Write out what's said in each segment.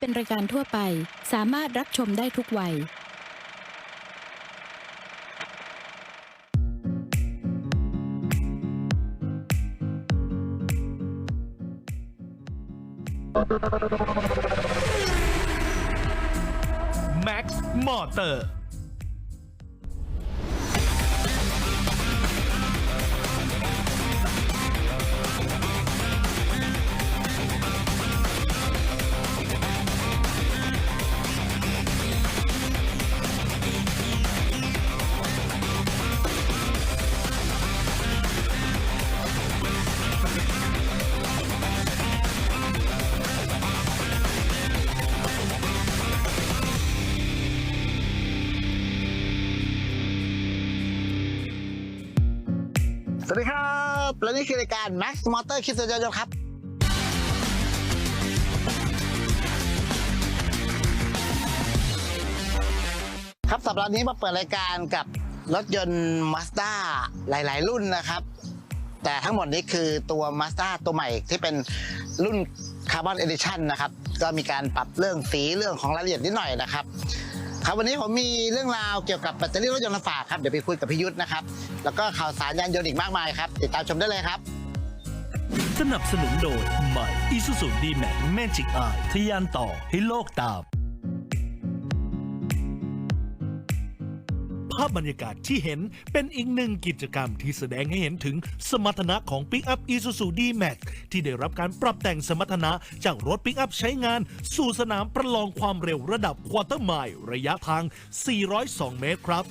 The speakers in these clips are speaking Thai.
เป็นรายการทั่วไปสามารถรับชมได้ทุกวัย แม็กซ์มอเตอร์ สวัสดีครับ และนี่คือรายการ Max Motor คิดสุดยอดครับ ครับสัปดาห์นี้มาเปิดรายการกับรถยนต์ Mazda หลาย ๆ รุ่นนะครับ แต่ทั้งหมดนี้คือตัว Mazda ตัวใหม่ที่เป็นรุ่น Carbon Edition นะครับ ก็มีการปรับเรื่องสีเรื่องของรายละเอียดนิดหน่อยนะครับ ครับวันนี้ผมมีเรื่องราวเกี่ยวกับแบตเตอรี่รถยนต์มาฝากครับเดี๋ยวไปคุยกับพิยุทธนะครับแล้วก็ข่าวสารยานยนต์อีกมากมายครับติดตามชมได้เลยครับ สนับสนุนโดยใหม่ Isuzu D-Max Magic Eye ทะยานต่อให้โลกตาม ภาพบรรยากาศที่เห็นเป็นอีกหนึ่งกิจกรรมที่แสดงให้เห็นถึงสมรรถนะของปิกอัพ Isuzu D-Max ที่ได้รับการปรับแต่งสมรรถนะจากรถปิกอัพใช้งาน สู่สนามประลองความเร็วระดับควอเตอร์ไมล์ระยะทาง 402 เมตรครับ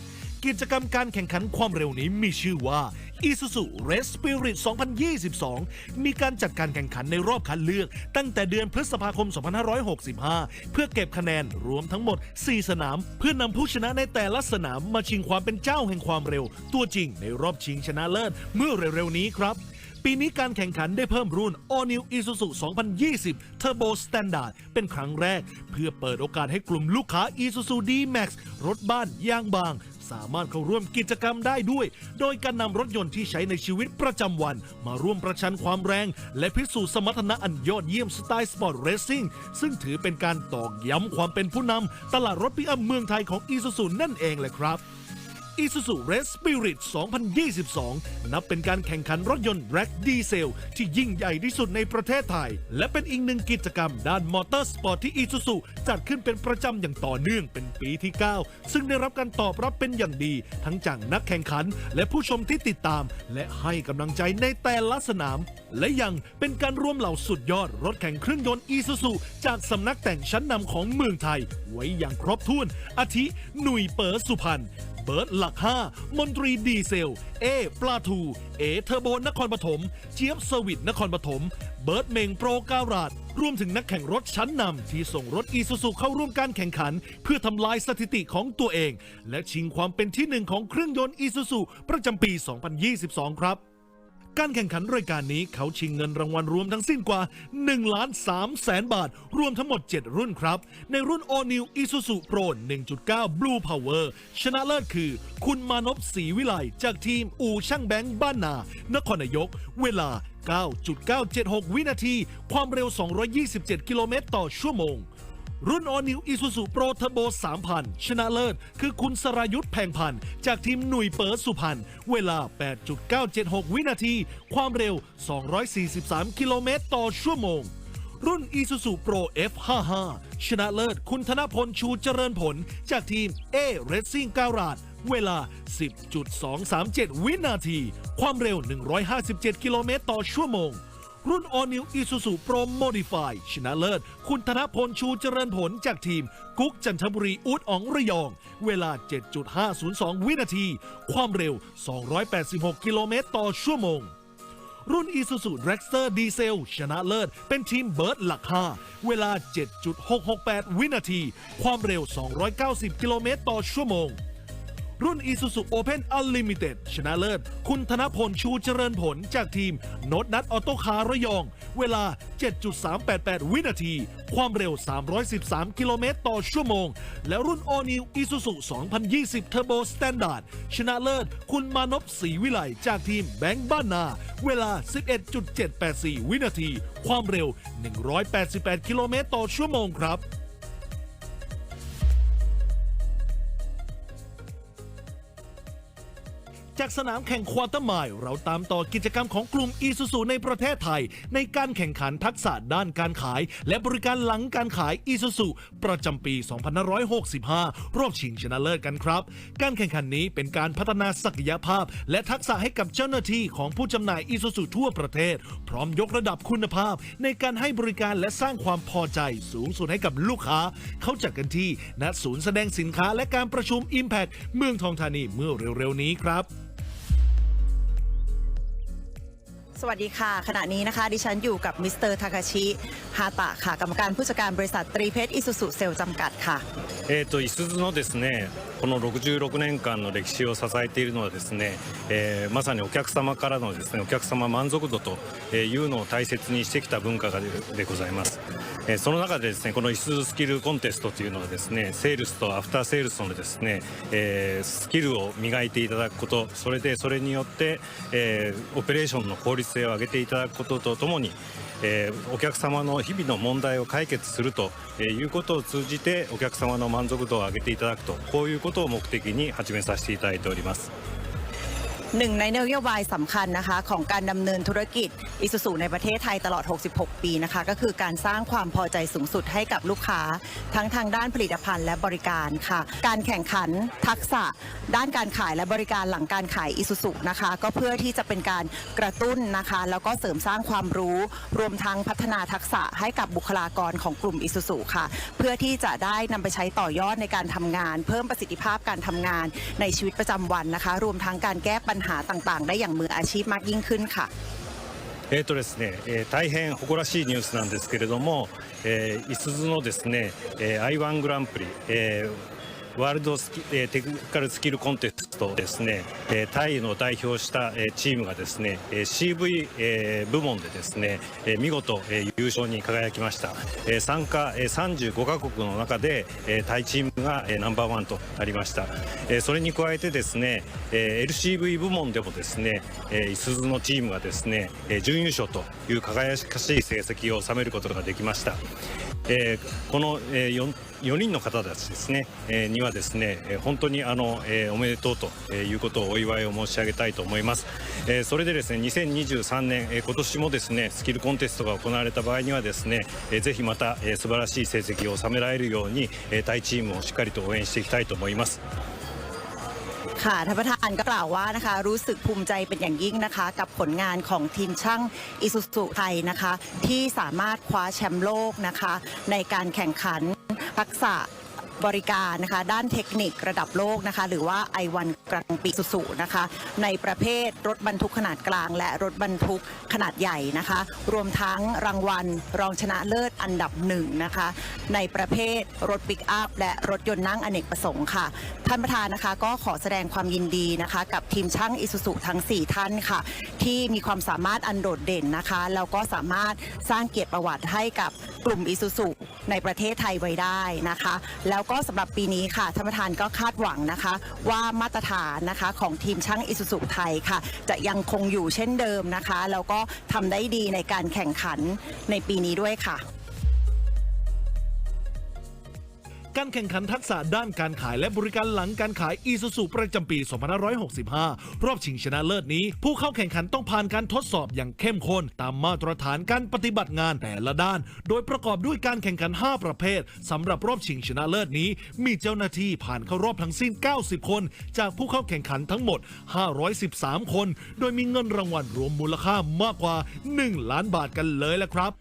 กิจกรรมการแข่งขันความเร็วนี้มีชื่อว่า Isuzu Race Spirit 2022 มีการจัดการแข่งขันในรอบคัดเลือก ตั้งแต่เดือนพฤษภาคม 2565 เพื่อเก็บคะแนนรวมทั้งหมด 4 สนาม เพื่อนำผู้ชนะในแต่ละสนามมาชิงความเป็นเจ้าแห่งความเร็ว ตัวจริงในรอบชิงชนะเลิศเมื่อเร็วๆนี้ครับปีนี้การแข่งขันได้เพิ่มรุ่น All New Isuzu 2020 Turbo Standard เป็นครั้งแรก เพื่อเปิดโอกาสให้กลุ่มลูกค้า Isuzu D-Max รถบ้านยางบาง สามารถเข้าร่วมกิจกรรมได้ด้วย โดยการนำรถยนต์ที่ใช้ในชีวิตประจำวัน มาร่วมประชันความแรง และพิสูจน์สมรรถนะอันยอดเยี่ยมสไตล์สปอร์ตเรซซิ่งซึ่งถือเป็นการตอกย้ำความเป็นผู้นำตลาดรถปิกอัพเมืองไทยของอีซูซูนั่นเองแหละครับ Isuzu Red Spirit 2022 นับเป็นการแข่งขันรถยนต์แร็กดีเซลที่ยิ่งใหญ่ที่สุดในประเทศไทย และเป็นอีกหนึ่งกิจกรรมด้านมอเตอร์สปอร์ตที่ Isuzu จัดขึ้นเป็นประจำอย่างต่อเนื่องเป็นปีที่ 9 ซึ่งได้รับการตอบรับเป็นอย่างดี ทั้งจากนักแข่งขัน และผู้ชมที่ติดตาม และให้กำลังใจในแต่ละสนาม และยังเป็นการรวมเหล่าสุดยอดรถแข่งเครื่องยนต์ Isuzu จากสำนักแต่งชั้นนำของเมืองไทย ไว้อย่างครบถ้วนอาทิหนุ่ยเป๋อสุพรรณ เบิร์ดหลัก 5 มนตรีดีเซล เอ ปลาทู เอเทอร์โบนครปฐม เจี๊ยบสวิตนครปฐม เบิร์ดเมงโปรการาดรวมถึงนักแข่งรถชั้นนำที่ส่งรถอีซูซูเข้าร่วมการแข่งขัน เพื่อทำลายสถิติของตัวเอง และชิงความเป็นที่หนึ่งของเครื่องยนต์อีซูซูประจำปี 2022 ครับ การแข่งขันรายการนี้เขาชิงเงินรางวัลรวมทั้งสิ้นกว่า1ล้าน3แสนบาท รวมทั้งหมด 7 รุ่นครับ ในรุ่น All New Isuzu Pro 1.9 Blue Power ชนะเลิศคือ คุณมานพศรีวิไลจากทีมอู่ช่างแบงค์บ้านนา นครนายก เวลา 9.976 วินาที ความเร็ว 227 กิโลเมตรต่อชั่วโมง รุ่น All New Isuzu Pro Turbo 3000 ชนะเลิศ คือคุณสรายุทธแพงพันธ์จากทีมหนุ่ยเปิร์สุพรรณเวลา 8.976 วินาที ความเร็ว 243 กิโลเมตรต่อชั่วโมง รุ่น Isuzu Pro F55 ชนะเลิศ คุณธนพลชูเจริญผล จากทีม A Racing Garage เวลา 10.237 วินาที ความเร็ว 157 กิโลเมตรต่อชั่วโมง รุ่น All New Isuzu Pro Modify ชนะเลิศ คุณธนพลชูเจริญผลจากทีม กุ๊กจันทบุรีอูดอ๋องระยอง เวลา 7.502 วินาที ความเร็ว 286 กิโลเมตรต่อชั่วโมง รุ่น Isuzu Dragster Diesel ชนะเลิศ เป็นทีมเบิร์ดหลัก5เวลา 7.668 วินาที ความเร็ว 290 กิโลเมตรต่อชั่วโมง รุ่น Isuzu Open Unlimited ชนะเลิศ คุณธนพลชูเจริญผลจากทีมโนดนัทออโต้คาร์ระยอง เวลา 7.388 วินาที ความเร็ว 313 กิโลเมตรต่อชั่วโมง และรุ่น All New Isuzu 2020 Turbo Standard ชนะเลิศ คุณมานพศรีวิไลจากทีมแบงค์บ้านนา เวลา 11.784 วินาที ความเร็ว 188 กิโลเมตรต่อชั่วโมงครับ จากสนามแข่งควอเตอร์ไมล์เราตามต่อกิจกรรมของกลุ่มอีซูซูในประเทศไทย ในการแข่งขันทักษะด้านการขาย และบริการหลังการขายอีซูซูประจำปี 2565 รอบชิงชนะเลิศกันครับ การแข่งขันนี้เป็นการพัฒนาศักยภาพ และทักษะให้กับเจ้าหน้าที่ของผู้จำหน่ายอีซูซูทั่วประเทศ พร้อมยกระดับคุณภาพ ในการให้บริการและสร้างความพอใจสูงสุดให้กับลูกค้า เขาจัดกันที่ณศูนย์แสดงสินค้าและการประชุม Impact เมืองทองธานีเมื่อเร็วๆนี้ครับ สวัสดีค่ะ ขณะนี้นะคะ ดิฉันอยู่กับมิสเตอร์ทาคาชิฮาตะค่ะ กรรมการผู้จัดการบริษัทตรีเพชรอิสุสุเซลจำกัดค่ะ えー、といすゞのですね この66年間の歴史を支えているのはですね、えーまさにお客様からのですねお客様満足度というのを大切にしてきた文化がでございます、えーその中でですねこのいす㞞スキルコンテストというのはですねセールスとアフターセールスのですね、えースキルを磨いていただくことそれでそれによって、えオペレーションの効率性を上げていただくこととともにえお客様の日々の問題を解決するということを通じてお客様の満足度を上げていただくとこういうことを目的に始めさせていただいております。 หนึ่งในนโยบายสำคัญนะคะ ของการดำเนินธุรกิจอิสุสุในประเทศไทยตลอด 66 ปีนะคะ ก็คือการสร้างความพอใจสูงสุดให้กับลูกค้า ทั้งทางด้านผลิตภัณฑ์และบริการค่ะ การแข่งขันทักษะ ด้านการขายและบริการหลังการขายอิสุสุนะคะ ก็เพื่อที่จะเป็นการกระตุ้นนะคะ แล้วก็เสริมสร้างความรู้ รวมทั้งพัฒนาทักษะให้กับบุคลากรของกลุ่มอิสุสุค่ะ เพื่อที่จะได้นำไปใช้ต่อยอดในการทำงาน เพิ่มประสิทธิภาพการทำงานในชีวิตประจำวันนะคะ รวมทั้งการแก้ปัญหต่างๆ ได้อย่างมืออาชีพมากยิ่งขึ้นค่ะ えーとですねえー大変誇らしいニュースなんですけれども、えー、いす㞞のですね、えー、i1 グランプリ、えー ワールドスキ、えーテクニカルスキルコンテストですね、えータイの代表した、えーチームがですね、えー CV、えー部門でですね、えー見事、えー優勝に輝きました、えー参加、えー35カ国の中で、えータイチームが、えーナンバーワンとなりました、えーそれに加えてですね、えー LCV 部門でもですね、えー、いす㞞のチームがですね、えー準優勝という輝かしい成績を収めることができました。えーこの、え、4, 4人の方たちですね、えにはですね、本当にあの、えおめでとうということをお祝いを申し上げたいと思います。えそれでですね、2023年、え今年もですね、スキルコンテストが行われた場合にはですね、えーぜひまた、え素晴らしい成績を収められるように、えータイチームをしっかりと応援していきたいと思います。 ค่ะท่านประธานก็กล่าวว่านะคะ รู้สึกภูมิใจเป็นอย่างยิ่งนะคะ กับผลงานของทีมช่างอิสุสุไทยนะคะ ที่สามารถคว้าแชมป์โลกนะคะ ในการแข่งขันทักษะ บริการนะคะ ด้านเทคนิคระดับโลกนะคะ หรือว่า i1 กลางปีสุสุนะคะ ในประเภทรถบรรทุกขนาดกลาง และรถบรรทุกขนาดใหญ่นะคะ รวมทั้งรางวัลรองชนะเลิศอันดับหนึ่งนะคะ ในประเภทรถปิกอัพและรถยนต์นั่งอเนกประสงค์ค่ะ ท่านประธานนะคะ ก็ขอแสดงความยินดีนะคะ กับทีมช่างอิสุสุทั้ง 4 ท่านค่ะ ที่มีความสามารถอันโดดเด่นนะคะแล้วก็สามารถสร้างเกียรติประวัติให้กับ กลุ่มอิสุสุในประเทศไทยไว้ได้นะคะ แล้วก็สำหรับปีนี้ค่ะท่านประธานก็คาดหวังนะคะ ว่ามาตรฐานนะคะของทีมช่างอิสุสุไทยค่ะ จะยังคงอยู่เช่นเดิมนะคะ แล้วก็ทำได้ดีในการแข่งขันในปีนี้ด้วยค่ะ การแข่งขันทักษะด้านการขายและบริการหลังการขายอีซูซูประจำปี 2565 รอบชิงชนะเลิศนี้ ผู้เข้าแข่งขันต้องผ่านการทดสอบอย่างเข้มข้นตามมาตรฐานการปฏิบัติงานแต่ละด้าน โดยประกอบด้วยการแข่งขัน 5 ประเภทสำหรับรอบชิงชนะเลิศนี้ มีเจ้าหน้าที่ผ่านเข้ารอบทั้งสิ้น 90 คน จากผู้เข้าแข่งขันทั้งหมด 513 คน โดยมีเงินรางวัลรวมมูลค่ามากกว่า 1 ล้านบาทกันเลยละครับ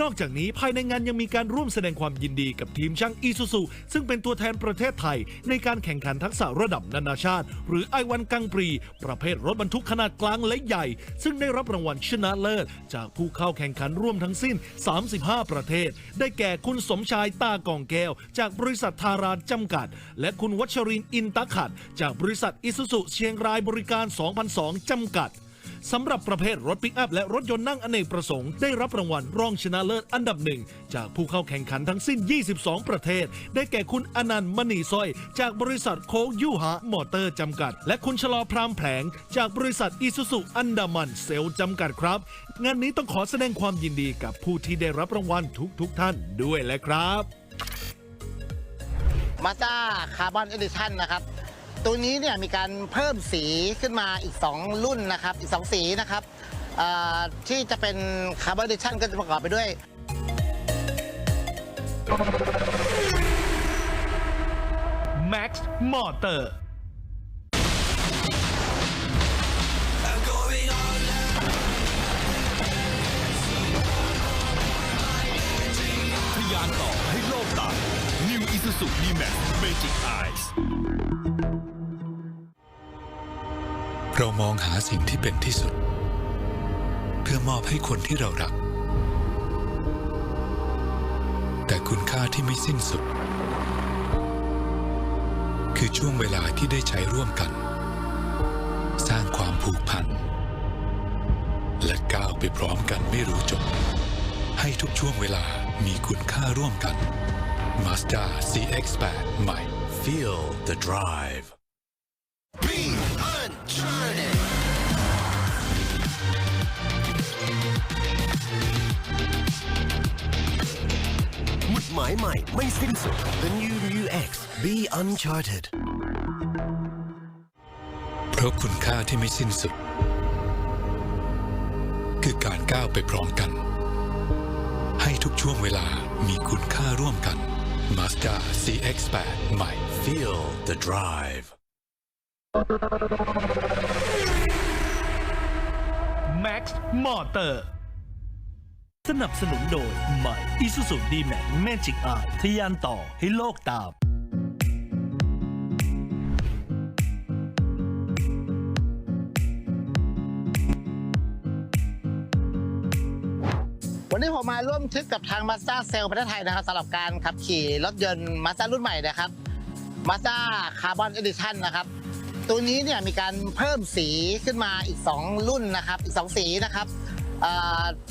นอกจากนี้ภายในงานยังมีการร่วมแสดงความยินดีกับทีมช่างอีซูซูซึ่งเป็นตัวแทนประเทศไทย ในการแข่งขันทักษะระดับนานาชาติ หรือไอวันกังปรี ประเภทรถบรรทุกขนาดกลางและใหญ่ ซึ่งได้รับรางวัลชนะเลิศ จากผู้เข้าแข่งขันร่วมทั้งสิ้น 35 ประเทศ ได้แก่คุณสมชายตากองแก้ว จากบริษัททาราจำกัด และคุณวัชรินทร์อินตะขัด จากบริษัทอิซูซุเชียงรายบริการ 2002จำกัด สำหรับประเภทรถปิกอัพและรถยนต์นั่งอเนกประสงค์ได้รับรางวัลรองชนะเลิศอันดับหนึ่งจากผู้เข้าแข่งขันทั้งสิ้น 22 ประเทศ ได้แก่คุณอนันต์มณีสร้อย จากบริษัทโคกยูฮะมอเตอร์จำกัด และคุณชลอพรามแผลง จากบริษัทอิซูซุอันดามันเซลล์จำกัดครับ งานนี้ต้องขอแสดงความยินดีกับผู้ที่ได้รับรางวัลทุกๆทท่านด้วยแหละครับ มา z าคาร์บอนเอดิชันนะครับ ตัวนี้เนี่ยมีการเพิ่มสีขึ้นมาอีก 2 รุ่นนะครับ อีก 2 สีนะครับที่จะเป็นคาร์บอนเดิชันก็จะประกอบไปด้วย Max Motor New Isuzu D-Max Magic Eyes เรามองหาสิ่งที่เป็นที่สุด เพื่อมอบให้คนที่เรารัก แต่คุณค่าที่ไม่สิ้นสุด คือช่วงเวลาที่ได้ใช้ร่วมกัน สร้างความผูกพัน และก้าวไปพร้อมกันไม่รู้จบ ให้ทุกช่วงเวลามีคุณค่าร่วมกัน Mazda CX-8 ใหม่ Feel the drive Be uncharted มุดหมายใหม่ไม่สิ้นสุด The New Mu X Be Uncharted เพราะคุณค่าที่ไม่สิ้นสุด คือการก้าวไปพร้อมกัน ให้ทุกช่วงเวลามีคุณค่าร่วมกัน Mazda CX-8 ใหม่ Feel the drive Max Motor สนับสนุนโดยใหม่ Isuzu D-Max Magic Eye ทะยานต่อให้โลกตาม มมาร่วมทริปกับทาง Mazda c e l l ประเทศไทยนะครับสำหรับการขับขี่รถยนต์ Mazda รุ่นใหม่นะครับ Mazda Carbon Edition นะครับ ตัวนี้เนี่ยมีการเพิ่มสีขึ้นมาอีก 2 รุ่นนะครับ อีก 2 สีนะครับ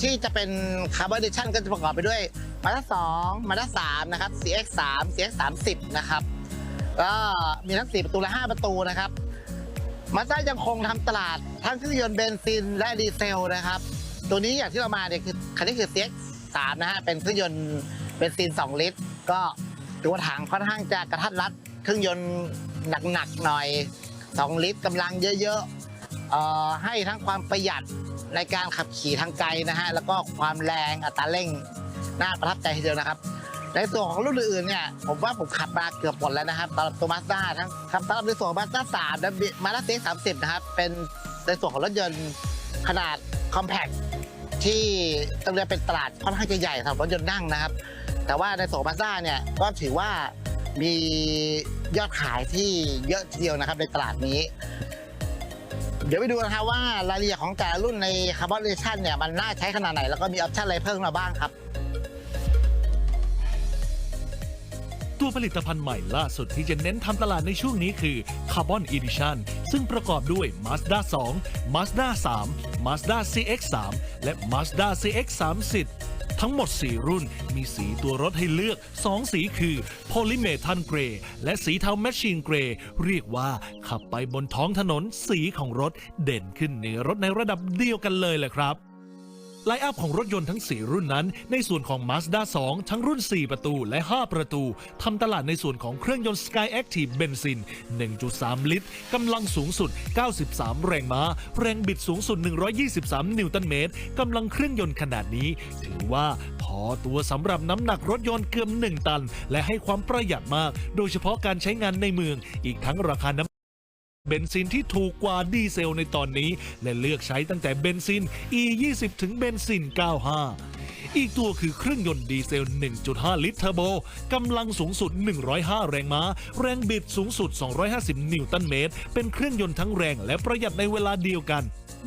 ที่จะเป็น Carbon Edition ก็จะประกอบไปด้วย Mazda 2 Mazda 3 นะครับ CX 3 CX 30 นะครับก็มีทั้ง 4 ประตูและ 5 ประตูนะครับมาสด้ายังคงทำตลาดทั้งเครื่องยนต์เบนซินและดีเซลนะครับ ตัวนี้อย่างที่เรามาเนี่ยคือคันนี้คือ CX 3 นะฮะเป็นเครื่องยนต์เบนซิน 2 ลิตร ก็ตัวถังค่อนข้างจะกระทัดรัด เครื่องยนต์หนักๆหน่อย 2 ลิตรกำลังเยอะๆเอ่อให้ทั้งความประหยัดในการขับขี่ทางไกลนะฮะแล้วก็ความแรงอัตราเร่งน่าประทับใจทีเดียวนะครับ ในส่วนของรุ่นอื่นเนี่ยผมว่าผมขับมาเกือบหมดแล้วนะครับสำหรับตัวมาสด้าทั้งครับสำหรับในส่วนของมาสด้าสามและมาสด้าซีสามสิบนะครับเป็นในส่วนของรถยนต์ขนาดคอมแพค ที่ต้องเรียกเป็นตลาดค่อนข้างจะใหญ่สำหรับรถยนต์นั่งนะครับ แต่ว่าในโซบาซ่าเนี่ยก็ถือว่ามียอดขายที่เยอะทีเดียวนะครับในตลาดนี้ เดี๋ยวไปดูนะครับว่ารายละเอียดของแต่ละรุ่นในคาร์บอนเลชันเนี่ยมันน่าใช้ขนาดไหนแล้วก็มีออปชั่นอะไรเพิ่มมาบ้างครับ ตัวผลิตภัณฑ์ใหม่ล่าสุดที่จะเน้นทำตลาดในช่วงนี้คือ Carbon Edition ซึ่งประกอบด้วย Mazda 2 Mazda 3 Mazda CX3 และ Mazda CX30 ทั้งหมด 4 รุ่นมีสีตัวรถให้เลือก 2 สีคือ Polymetal Grey และสีเทา Machine Grey เรียกว่าขับไปบนท้องถนนสีของรถเด่นขึ้นเหนือรถในระดับเดียวกันเลยแหละครับ ไลอัพของรถยนต์ทั้ง 4 รุ่นนั้น ในส่วนของ Mazda 2 ทั้งรุ่น 4 ประตูและ 5 ประตูทำตลาดในส่วนของเครื่องยนต์ Sky Active เบนซิน 1.3 ลิตรกำลังสูงสุด 93 แรงม้า แรงบิดสูงสุด 123 นิวตันเมตรกำลังเครื่องยนต์ขนาดนี้ ถือว่าพอตัวสำหรับน้ำหนักรถยนต์เกือบ1 ตัน และให้ความประหยัดมาก โดยเฉพาะการใช้งานในเมือง อีกทั้งราคาน้ำ เบนซินที่ถูกกว่าดีเซลในตอนนี้ และเลือกใช้ตั้งแต่เบนซิน E20 ถึงเบนซิน 95 อีกตัวคือเครื่องยนต์ดีเซล 1.5 ลิตรเทอร์โบกำลังสูงสุด 105 แรงม้า แรงบิดสูงสุด 250 นิวตันเมตร เป็นเครื่องยนต์ทั้งแรงและประหยัดในเวลาเดียวกัน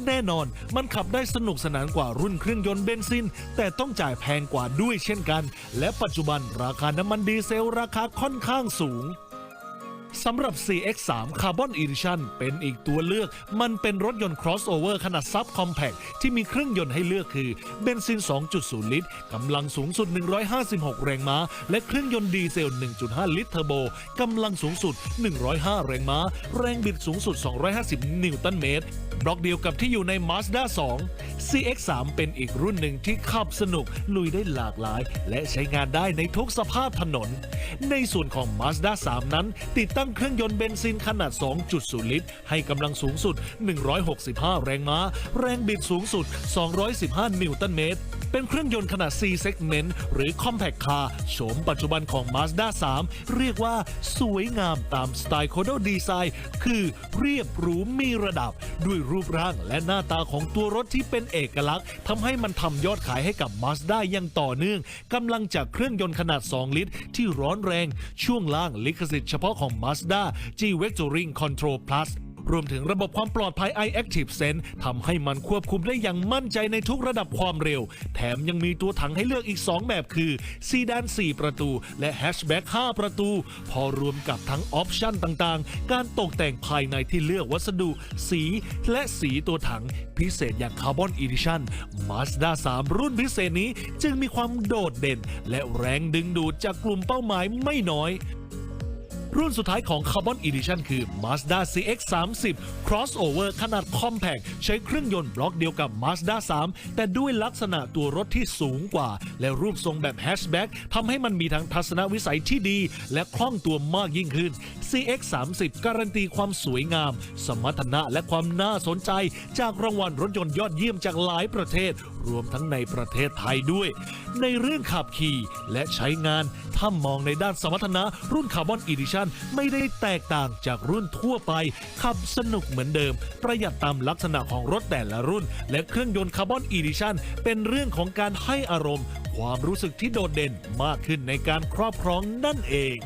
แน่นอนมันขับได้สนุกสนานกว่ารุ่นเครื่องยนต์เบนซิน แต่ต้องจ่ายแพงกว่าด้วยเช่นกัน และปัจจุบันราคาน้ำมันดีเซลราคาค่อนข้างสูง สำหรับ CX3 Carbon Edition เป็นอีกตัวเลือก มันเป็นรถยนต์ crossover ขนาดซับคอมแพคที่มีเครื่องยนต์ให้เลือกคือเบนซิน 2.0 ลิตร กำลังสูงสุด 156 แรงม้า และเครื่องยนต์ดีเซล 1.5 ลิตรเทอร์โบ กำลังสูงสุด 105 แรงม้า แรงบิดสูงสุด 250 นิวตันเมตร บล็อกเดียวกับที่อยู่ใน Mazda 2 CX3 เป็นอีกรุ่นหนึ่งที่ขับสนุกลุยได้หลากหลาย และใช้งานได้ในทุกสภาพถนน ในส่วนของ Mazda 3 นั้น ติดตั้งเครื่องยนต์เบนซินขนาด 2.0 ลิตร ให้กำลังสูงสุด 165 แรงม้า แรงบิดสูงสุด 215 นิวตันเมตรเป็นเครื่องยนต์ขนาด C segment หรือ Compact Car โฉมปัจจุบันของ Mazda 3 เรียกว่าสวยงามตามสไตล์โคโดดีไซน์คือเรียบหรูมีระดับ ด้วยรูปร่างและหน้าตาของตัวรถที่เป็นเอกลักษณ์ทำให้มันทำยอดขายให้กับ Mazda อย่างต่อเนื่องกำลังจากเครื่องยนต์ขนาด 2 ลิตร ที่ร้อนแรง ช่วงล่างลิขสิทธิ์เฉพาะของ Mazda G Vectoring Control Plus รวมถึงระบบความปลอดภัย iActive Sense ทำให้มันควบคุมได้อย่างมั่นใจในทุกระดับความเร็ว แถมยังมีตัวถังให้เลือกอีก 2 แบบคือซีดาน 4 ประตู และแฮชแบ็ก5ประตู พอรวมกับทั้งออปชั่นต่างๆ การตกแต่งภายในที่เลือกวัสดุ สี และสีตัวถังพิเศษอย่างคาร์บอนอีดิชัน Mazda 3 รุ่นพิเศษนี้จึงมีความโดดเด่น และแรงดึงดูดจากกลุ่มเป้าหมายไม่น้อย รุ่นสุดท้ายของ Carbon Edition คือ Mazda CX-30 Crossover ขนาด Compact ใช้เครื่องยนต์บล็อกเดียวกับ Mazda 3 แต่ด้วยลักษณะตัวรถที่สูงกว่า และรูปทรงแบบแฮชแบ็กทำให้มันมีทั้งทัศนวิสัยที่ดี และคล่องตัวมากยิ่งขึ้น CX-30 การันตีความสวยงาม สมรรถนะและความน่าสนใจ จากรางวัลรถยนต์ยอดเยี่ยมจากหลายประเทศ รวมทั้งในประเทศไทยด้วย ในเรื่องขับขี่และใช้งานถ้ามองในด้านสมรรถนะรุ่นคาร์บอนอีดิชันไม่ได้แตกต่างจากรุ่นทั่วไป ขับสนุกเหมือนเดิม ประหยัดตามลักษณะของรถแต่ละรุ่น และเครื่องยนต์คาร์บอนอีดิชันเป็นเรื่องของการให้อารมณ์ ความรู้สึกที่โดดเด่นมากขึ้นในการครอบครองนั่นเอง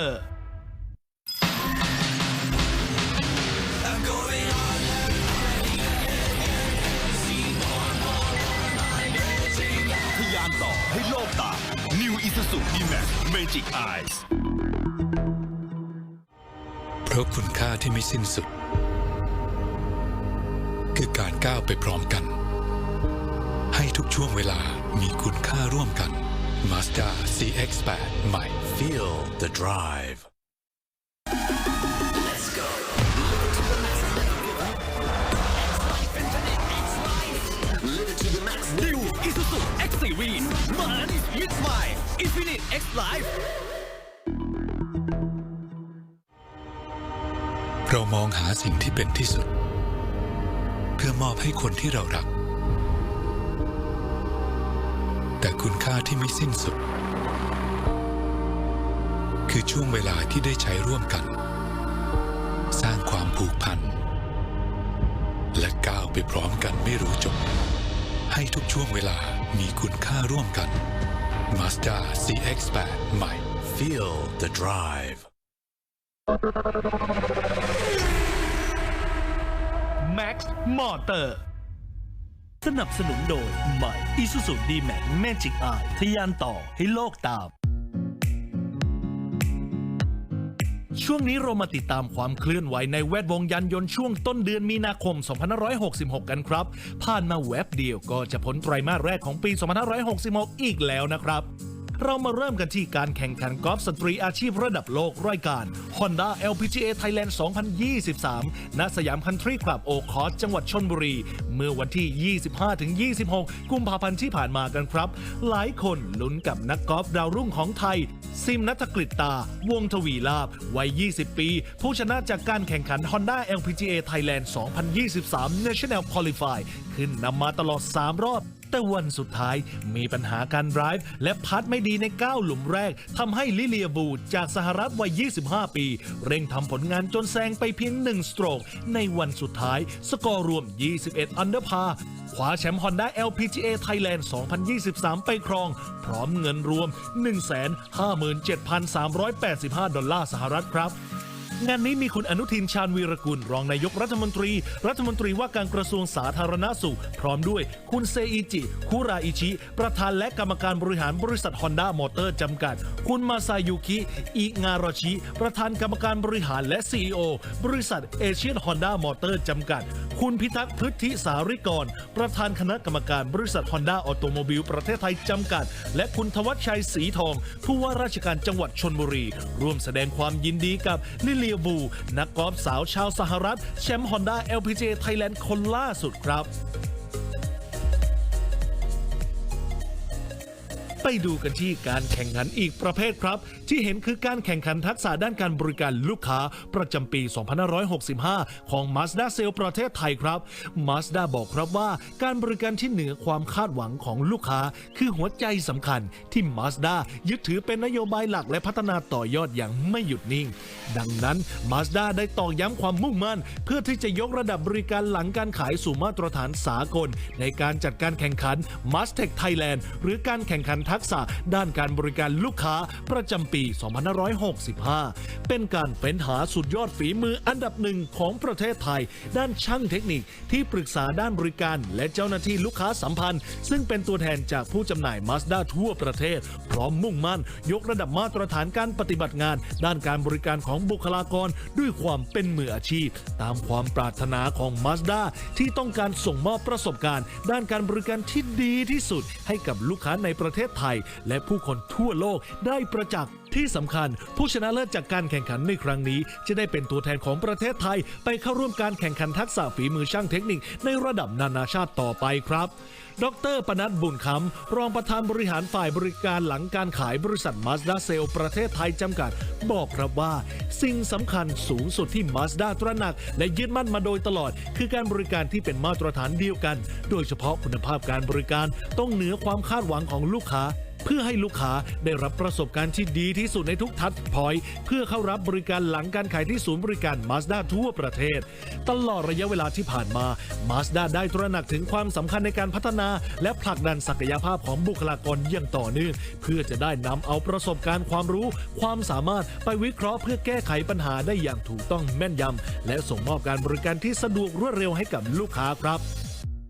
Motor ทยานต่อให้โลกตา New Isuzu D-Max Magic Eyes เพราะคุณค่าที่ไม่สิ้นสุด คือการก้าวไปพร้อมกัน ให้ทุกช่วงเวลามีคุณค่าร่วมกัน Mazda CX-8 ใหม่ Feel the drive Let's go Live to the max Live to the max New Isuzu X Series มัน It's My Infinite X Life เรามองหาสิ่งที่เป็นที่สุด เพื่อมอบให้คนที่เรารัก แต่คุณค่าที่ไม่สิ้นสุด คือช่วงเวลาที่ได้ใช้ร่วมกัน สร้างความผูกพัน และก้าวไปพร้อมกันไม่รู้จบ ให้ทุกช่วงเวลามีคุณค่าร่วมกัน Mazda CX-8 ใหม่ Feel the drive Max Motor สนับสนุนโดยใหม่ Isuzu D-Max Magic Eye ทะยานต่อให้โลกตาม ช่วงนี้เรามาติดตามความเคลื่อนไหวในแวดวงยานยนต์ช่วงต้นเดือนมีนาคม 2566 กันครับ ผ่านมาแวบเดียวก็จะพ้นไตรมาสแรกของปี 2566 อีกแล้วนะครับ เรามาเริ่มกันที่การแข่งขันกอล์ฟสตรีอาชีพระดับโลกรายการ Honda LPGA Thailand 2023 ณ สยามคันทรีคลับโอคอสจังหวัดชนบุรี เมื่อวันที่ 25-26 กุมภาพันธ์ที่ผ่านมากันครับ หลายคนลุ้นกับนักกอล์ฟดาวรุ่งของไทย ซิมนัทกฤตตา วงทวีลาบ วัย 20 ปี ผู้ชนะจากการแข่งขัน Honda LPGA Thailand 2023 National Qualify ขึ้นนำมาตลอด 3 รอบ แต่วันสุดท้ายมีปัญหาการไดรฟ์และพัดไม่ดีใน 9 หลุมแรกทำให้ลิเลียบูจากสหรัฐวัย 25 ปี เร่งทำผลงานจนแซงไปเพียง 1 สโตรก ในวันสุดท้าย สกอร์รวม 21 อันเดอร์พาคว้าแชมป์ Honda LPGA Thailand 2023 ไปครอง พร้อมเงินรวม 157,385 ดอลลาร์สหรัฐครับ งานนี้มีคุณอนุทินชาญวีรกุล รองนายกรัฐมนตรี รัฐมนตรีว่าการกระทรวงสาธารณสุข พร้อมด้วยคุณเซอิจิ คุราอิชิ ประธานและกรรมการบริหารบริษัทฮอนด้ามอเตอร์จำกัด คุณมาซายุคิอิงาโรชิ ประธานกรรมการบริหารและ CEO บริษัทเอเชียนฮอนด้ามอเตอร์จำกัด คุณพิทักษ์พฤทธิสาริกร ประธานคณะกรรมการบริษัทฮอนด้าออโตโมบิลประเทศไทยจำกัด และคุณทวัชชัยศรีทองผู้ว่าราชการจังหวัดชนบุรี ร่วมแสดงความยินดีกับลิเลียบู นักกอล์ฟสาวชาวสหรัฐ แชมป์ฮอนด้า LPGA ไทยแลนด์คนล่าสุดครับ ไปดูกันที่การแข่งขันอีกประเภทครับ ที่เห็นคือการแข่งขันทักษะด้านการบริการลูกค้าประจำปี 2565 ของ Mazda s a l e ประเทศไทยครับ Mazda บอกครับว่าการบริการที่เหนือความคาดหวังของลูกค้า คือหัวใจสำคัญที่ Mazda ยึดถือเป็นนโยบายหลักและพัฒนาต่อยอดอย่างไม่หยุดนิ่ง ดังนั้น Mazda ได้ตอกย้ำความมุ่งมั่น เพื่อที่จะยกระดับบริการหลังการขายสู่มาตรฐานสากล ในการจัดการแข่งขัน m a s t e c h Thailand หรือการแข่งขันทักษะด้านการบริการลูกค้าประจำปี 2565 เป็นการเฟ้นหาสุดยอดฝีมืออันดับหนึ่งของประเทศไทย ด้านช่างเทคนิคที่ปรึกษาด้านบริการ และเจ้าหน้าที่ลูกค้าสัมพันธ์ ซึ่งเป็นตัวแทนจากผู้จำหน่าย Mazda ทั่วประเทศ พร้อมมุ่งมั่น ยกระดับมาตรฐานการปฏิบัติงาน ด้านการบริการของบุคลากรด้วยความเป็นมืออาชีพ ตามความปรารถนาของ Mazda ที่ต้องการส่งมอบประสบการณ์ ด้านการบริการที่ดีที่สุดให้กับลูกค้าในประเทศไทยและผู้คนทั่วโลกได้ประจักษ์ที่สำคัญ ผู้ชนะเลิศจากการแข่งขันในครั้งนี้ จะได้เป็นตัวแทนของประเทศไทย ไปเข้าร่วมการแข่งขันทักษะฝีมือช่างเทคนิคในระดับนานาชาติต่อไปครับ ดรปนัดบุญคำรองประธานบริหารฝ่ายบริการหลังการขายบริษัท Mazda s a l e ประเทศไทยจำกัด บอกครับว่า สิ่งสำคัญสูงสุดที่ Mazda ตระหนัก และยึดมั่นมาโดยตลอด คือการบริการที่เป็นมาตรฐานเดียวกัน โดยเฉพาะคุณภาพการบริการต้องเหนือความคาดหวังของลูกค้า เพื่อให้ลูกค้าได้รับประสบการณ์ที่ดีที่สุดในทุกทัชพอยต์เพื่อเข้ารับบริการหลังการขายที่ศูนย์บริการ Mazda ทั่วประเทศ ตลอดระยะเวลาที่ผ่านมา Mazda ได้ตระหนักถึงความสำคัญในการพัฒนา และผลักดันศักยภาพของบุคลากรอย่างต่อเนื่องเพื่อจะได้นำเอาประสบการณ์ความรู้ ความสามารถไปวิเคราะห์เพื่อแก้ไขปัญหาได้อย่างถูกต้องแม่นยำและส่งมอบการบริการที่สะดวกรวดเร็วให้กับลูกค้าครับ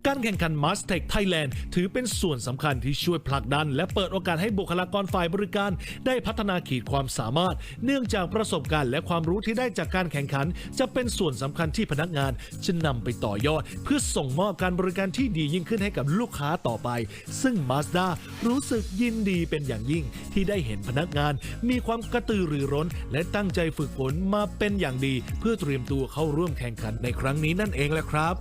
การแข่งขัน m a s t e c h Thailand ถือเป็นส่วนสำคัญที่ช่วยผลักดัน และเปิดโอกาสให้บุคลากรฝ่ายบริการ ได้พัฒนาขีดความสามารถ เนื่องจากประสบการณ์และความรู้ที่ได้จากการแข่งขัน จะเป็นส่วนสำคัญที่พนักงานจะนำไปต่อยอด เพื่อส่งมอบการบริการที่ดียิ่งขึ้นให้กับลูกค้าต่อไป ซึ่ง Mazda รู้สึกยินดีเป็นอย่างยิ่ง ที่ได้เห็นพนักงาน มีความกระตือรือร้น และตั้งใจฝึกฝนมาเป็นอย่างดี เพื่อเตรียมตัวเข้าร่วมแข่งขันในครั้งนี้นั่นเองแหละครับ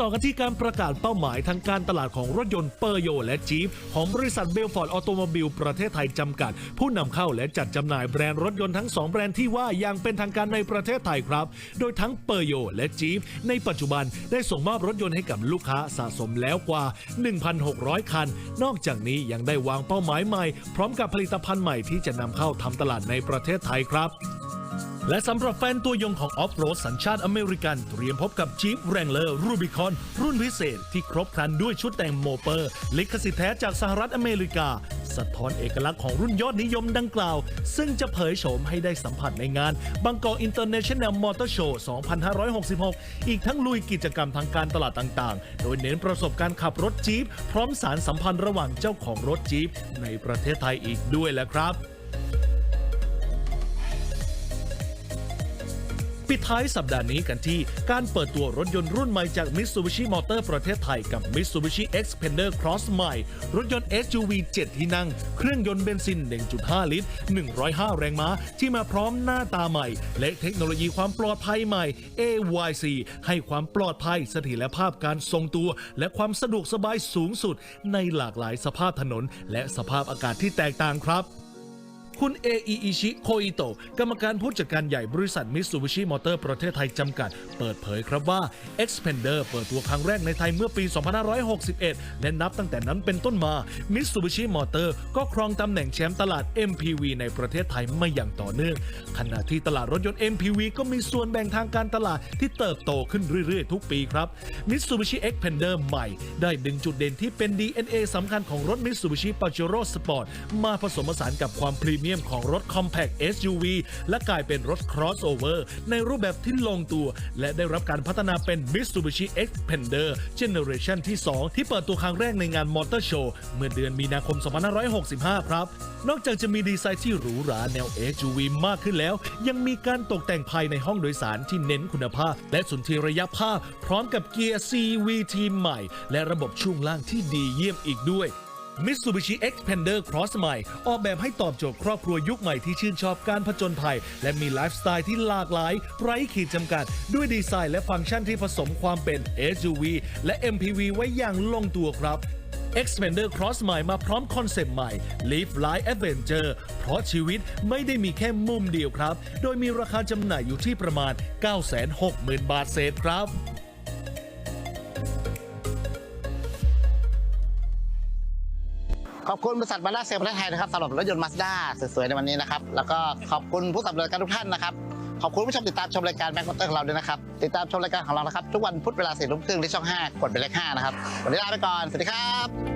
ต่อกันที่การประกาศเป้าหมายทางการตลาดของรถยนต์เปอร์โยและจีฟของบริษัทเบลฟอร์ดออโตโมบิลประเทศไทยจำกัด ผู้นำเข้าและจัดจำหน่ายแบรนด์รถยนต์ทั้ง 2 แบรนด์ที่ว่าอย่างเป็นทางการในประเทศไทยครับ โดยทั้งเปอร์โยและจีฟในปัจจุบันได้ส่งมอบรถยนต์ให้กับลูกค้าสะสมแล้วกว่า 1,600 คัน นอกจากนี้ยังได้วางเป้าหมายใหม่ พร้อมกับผลิตภัณฑ์ใหม่ที่จะนำเข้าทำตลาดในประเทศไทยครับ และสำหรับแฟนตัวยงของออฟโรดสัญชาติอเมริกัน เตรียมพบกับ Jeep Wrangler Rubicon รุ่นพิเศษที่ครบครันด้วยชุดแต่งโมเปอร์ ลิขสิทธิ์แท้จากสหรัฐอเมริกา สะท้อนเอกลักษณ์ของรุ่นยอดนิยมดังกล่าว ซึ่งจะเผยโฉมให้ได้สัมผัสในงานบางกอกอินเตอร์เนชั่นแนลมอเตอร์โชว์2566 อีกทั้งลุยกิจกรรมทางการตลาดต่างๆ โดยเน้นประสบการณ์ขับรถจี๊ปพร้อมสารสัมพันธ์ระหว่างเจ้าของรถจี๊ปในประเทศไทยอีกด้วยแหละครับ ปิดท้ายสัปดาห์นี้กันที่การเปิดตัวรถยนต์รุ่นใหม่จาก Mitsubishi Motor ประเทศไทยกับ Mitsubishi Xpander Cross ใหม่ รถยนต์ SUV 7 ที่นั่ง เครื่องยนต์เบนซิน 1.5 ลิตร 105 แรงม้า ที่มาพร้อมหน้าตาใหม่ และเทคโนโลยีความปลอดภัยใหม่ AYC ให้ความปลอดภัยเสถียรภาพการทรงตัว และความสะดวกสบายสูงสุด ในหลากหลายสภาพถนน และสภาพอากาศที่แตกต่างครับ คุณเออิอิชิโคอิโตะกรรมการผู้จัดการใหญ่บริษัทมิ t ูบิชิมอเตอร์ประเทศไทยจำกัด เปิดเผยครับว่า Xpander เปิดตัวครั้งแรกในไทยเมื่อปี 2561 และนับตั้งแต่นั้นเป็นต้นมา Mitsubishi Motor ก็ครองตำแหน่งแชมป์ตลาด MPV ในประเทศไทยมาอย่างต่อเนื่องขณะที่ตลาดรถยนต์ MPV ก็มีส่วนแบ่งทางการตลาดที่เติบโตขึ้นเรื่อยๆ ทุกปีครับ Mitsubishi Xpander ใหม่ ได้ดึงจุดเด่นที่เป็น DNA สำคัญของรถ Mitsubishi Pajero Sport มาผสมผสานกับความพรีเมียมของรถ Compact SUV และกลายเป็นรถ crossover ในรูปแบบที่ลงตัว และได้รับการพัฒนาเป็น Mitsubishi Xpander Generation ที่ 2 ที่เปิดตัวครั้งแรกในงาน Motor Show เมื่อเดือนมีนาคม 2565 ครับ นอกจากจะมีดีไซน์ที่หรูหราแนว SUV มากขึ้นแล้ว ยังมีการตกแต่งภายในห้องโดยสารที่เน้นคุณภาพ และสุนทรียภาพ พร้อมกับเกียร์ CVT ใหม่ และระบบช่วงล่างที่ดีเยี่ยมอีกด้วย Mitsubishi Xpander Cross ใหม่ ออกแบบให้ตอบโจทย์ครอบครัวยุคใหม่ที่ชื่นชอบการผจญภัย และมีไลฟ์สไตล์ที่หลากหลาย ไร้ขีดจำกัด ด้วยดีไซน์และฟังก์ชันที่ผสมความเป็น SUV และ MPV ไว้อย่างลงตัวครับ Xpander Cross ใหม่มาพร้อมคอนเซปต์ใหม่ Live Life Adventure เพราะชีวิตไม่ได้มีแค่มุมเดียวครับ โดยมีราคาจำหน่ายอยู่ที่ประมาณ 960,000 บาทเศษครับ ขอบคุณบริษัทมาด้าเซลประเทศไทยนะครับสำหรับรถยนต์มาสด้าสวยๆในวันนี้นะครับ แล้วก็ขอบคุณผู้สนับสนุนรายการทุกท่านนะครับ ขอบคุณผู้ชมติดตามชมรายการแบ็คมอเตอร์ของเราด้วยนะครับ ติดตามชมรายการของเรานะครับ ทุกวันพุธเวลาสี่ทุ่มครึ่งที่ช่อง 5 กดเป็นเลข5นะครับ วันนี้ลาไปก่อน สวัสดีครับ